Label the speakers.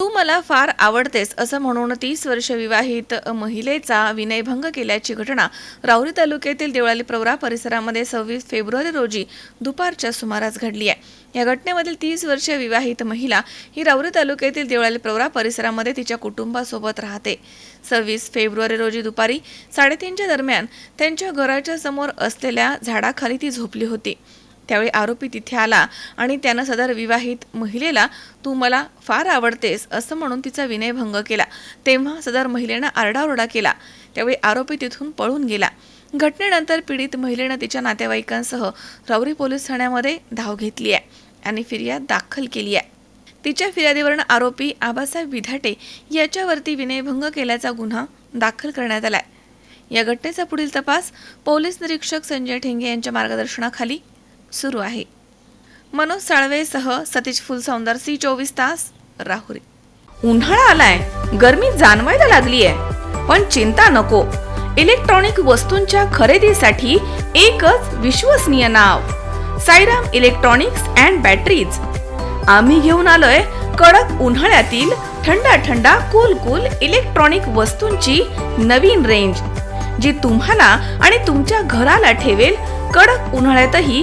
Speaker 1: तू मला फार आवडतेस असं म्हणून तीस वर्ष विवाहित महिलेचा विनयभंग केल्याची घटना राऊरी तालुक्यातील देवळाली प्रवरा परिसरामध्ये सव्वीस फेब्रुवारी रोजी दुपारच्या सुमारास घडली आहे. या घटनेमधील तीस वर्षीय विवाहित महिला ही राऊरी तालुक्यातील देवळाली प्रवरा परिसरामध्ये तिच्या कुटुंबासोबत राहते. सव्वीस फेब्रुवारी रोजी दुपारी साडेतीनच्या दरम्यान त्यांच्या घराच्या समोर असलेल्या झाडाखाली ती झोपली होती. त्यावेळी आरोपी तिथे आला आणि त्यानं सदर विवाहित महिलेला तू मला फार आवडतेस असं म्हणून तिचा विनयभंग केला. तेव्हा सदर महिलेनं आरडाओरडा केला. त्यावेळी आरोपी तिथून पळून गेला. घटनेनंतर पीडित महिलेनं तिच्या नातेवाईकांसह रावरी पोलीस ठाण्यामध्ये धाव घेतली आहे आणि फिर्याद दाखल केली आहे. तिच्या फिर्यादीवरून आरोपी आबासाहेब विधाटे याच्यावरती विनयभंग केल्याचा गुन्हा दाखल करण्यात आलाय. या घटनेचा पुढील तपास पोलीस निरीक्षक संजय ठेंगे यांच्या मार्गदर्शनाखाली सुरू आहे. मनोज साळवेसह सतीश फुलसौंदर सी चोवीस तास राहुरी. उन्हाळा आलाय. गर्मी जाणवायला लागली आहे पण चिंता नको. इलेक्ट्रॉनिक वस्तूंच्या खरेदीसाठी एकच विश्वसनीय नाव. Sairam electronics and batteries. आम्ही घेऊन आलोय कडक उन्हाळ्यातील थंडा थंडा कूल कूल इलेक्ट्रॉनिक वस्तूंची नवीन रेंज जी तुम्हाला आणि तुमच्या घराला ठेवेल कडक उन्हाळ्यातही